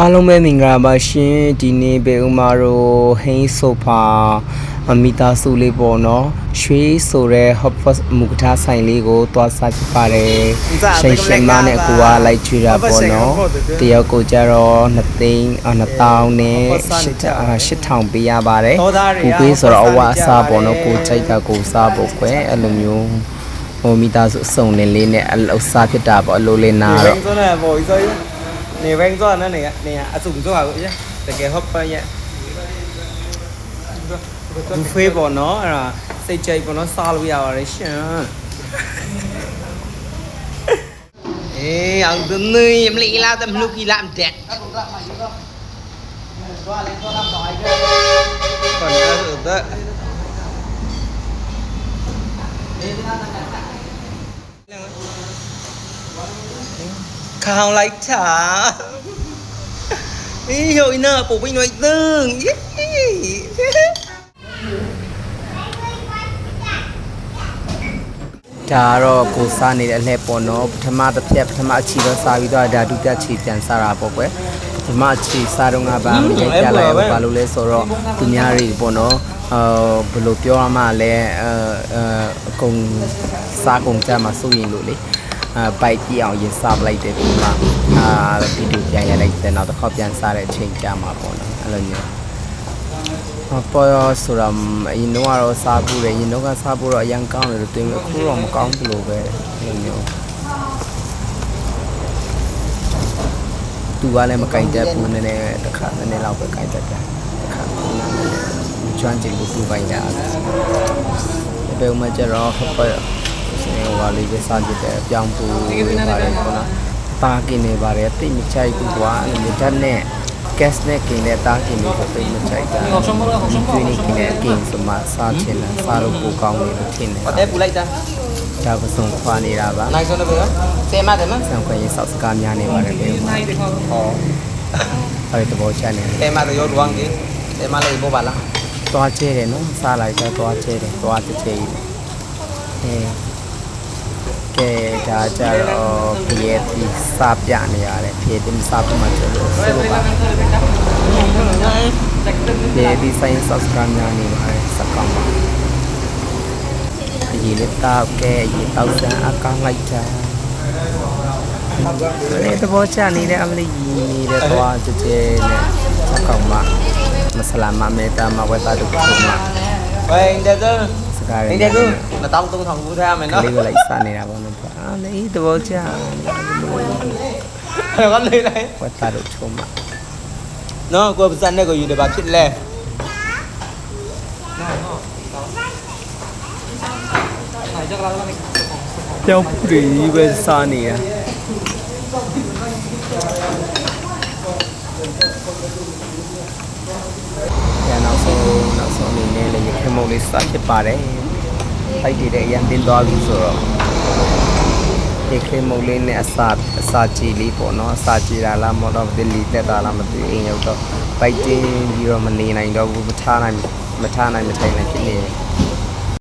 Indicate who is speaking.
Speaker 1: အားလုံးပဲမင်္ဂလာပါရှင်ဒီနေ့ဘေဥမာတို့ဟိန်းဆိုဖာအမီတာစုလေးပေါ့နော်ရွှေဆိုတဲ့ hot pot မူကထားဆိုင်လေးကိုသွားစားဖြစ်ပါတယ်ရှင်ရှင်မနဲ့ကိုကလိုက်ချွေတာပေါ့နော်တယောက်ကိုကြတော့2သိန်း2000နဲ့8000ပေးရပါတယ်ဘူပေးဆိုတော့အဝအစားပေါ့နော်ကိုကြိုက်တာကိုစားဖို့ကွယ်အဲ့လိုမျိုးဟိုမီတာစုအစုံလင်းလေးနဲ့အလောက်စားဖြစ်တာပေါ့အလိုလေးနာ
Speaker 2: နေ
Speaker 1: တော့
Speaker 2: ဘန်းစောနဲ့ပေါ်စောနေဘန်းစောနဲ့နေနေအစုံစောဟာကိုရတကယ်ဟော့ပရဲ့ဘူဖေးပေါ့နော်အဲ့ဒါစိတ်ကြိုက်ပေါ့နော်စားလို့ရပါတယ် ရှင်အေးအောင်သူနေမလီလာတမလူကီလာမတဲ့ခေါင်းအဲ့ဒါခေါင်းလိုက်တာအေးဟိုင်းနာပို့ပြီးနှွိုက်သင်းယေ
Speaker 1: ဒါကတော့ကိုစားနေတဲ့အလှည့်ပေါ့နော်ပထမတစ်ဖြက်ပထမအချီတော့စားပြီးတော့ဒါဒုတိယချီပြန်စားတာပေါ့ကွယ်ပထမအချီစားတော့ငါဘာမရိုက်ကြလိုက်ဘူးဘာလို့လဲဆိုတော့သူများတွေပေါ့နော်အာဘယ်လိုပြောရမှလဲအဲအကုန်စားကုန်ကြမှာစိုးရင်လို့လေအာ ဘိုက်ကြည့်အောင်ရင်စားပလိုက်တယ်ဒီမှာအာဗီဒီယိုပြန်ရလိုက်တယ်နောက်တစ်ခေါက်ပြန်စားတဲ့အချိန်ကြာမှာပေါ့နော်အဲ့လိုမျိုးအပေါ်ဆိုတော့အရင်တော့ကတော့စားဖို့တယ်ရင်တော့ကစားဖို့တော့အရင်ကောင်းတယ်လို့တွင်အခုတော့မကောင်းဘူးလို့ပဲအဲ့လိုမျိုးသူကလည်းမကင်တတ်ဘူးနည်းနည်းတစ်ခါနည်းနည်းလောက်ပဲကင်တတ်တယ်တစ်ခါကျွမ်းကျင်လို့သူကင်တာဒီဘက်မှာကျတော့ဟပ် ပေါ်စနေဟောလေးပဲစားကြည့်တယ်ပြောင်းပူနေပါတယ်ခေါနော်တာกินနေပါတယ်တိတ်မချိုက်ဘူးကွာအဲ့လိုဓာတ်နဲ့ gas နဲ့กินတဲ့တာกินလို့တိတ်မချိုက်တာဒီတွင်းနေกินတဲ့အกินဆိုမှစားချင်တာစားလို့ပိုကောင်းတယ်လို့ထင်တယ်
Speaker 2: ဘာတဲ့ပူလိုက်တာ
Speaker 1: ဒါပစုံခွာနေတာပါ
Speaker 2: နိုင်ဆုံးတော့ပြောဆယ်မတယ်မ
Speaker 1: ဆံခွင့်ရေးစောက်စကားများနေပါတယ်လေဟောအဲ့ဒီဘောချန်နေ
Speaker 2: ဆယ်မတော့ရောလွန်ကြီးဆယ်မလေးပို့ပါလား
Speaker 1: သွားချဲတယ်နော်စားလိုက်တော့သွားချဲတယ်သွားတစ်ချဲကြီးအဲ ကဲဒါကြတော့ဖျဲတီစားပြနေရတယ်ဖျဲတီစားပြမှကျလို့ဆိုလိုပါဖျဲတီဆိုင်စောက်စကားများနေပါတယ်စကောင်းပါအရေးလက်တောက်ကဲအရေးတောက်စံအကောင်းလိုက်တာအဲ့ဒီဘောချနေတဲ့အမလေးကြီးနေတဲ့သွားကြဲကြဲနဲ့စကောင်းပါမဆလာမမေတာမဝဲတာတို့ပုံမှာ
Speaker 2: ဝိုင်းတဲ့ သူ
Speaker 1: စကားရ
Speaker 2: နေ
Speaker 1: ည်
Speaker 2: တဲ့သူ2300ဘူးထားရမယ်နော်
Speaker 1: လေးပဲလိုက်စားနေတာပေါ့နော်အာလေးသဘောကျ
Speaker 2: အဲ့တော့လေးလိုက်
Speaker 1: ဝတ်တာတို့ချုံမှာ
Speaker 2: နော်ကို
Speaker 1: ဆုံးနောက်ဆုံးအနေနဲ့လည်းရခင်မုံလေးစားဖြစ်ပါတယ်ဖိုက်တည်တဲ့အရင်တင်သွားပြီဆိုတော့ရခင်မုံလေးနဲ့အစာအစာကြည်လေးပေါ့နော်အစာကြည်တာလားမဟုတ်တော့ဒီလီတက်တာလားမသိအိမ်ရောက်တော့ဖိုက်တင်ပြီးတော့မနေနိုင်တော့ဘူးမထားနိုင်မထားနိုင်မထိုင်နိုင်ဖြစ်နေတယ်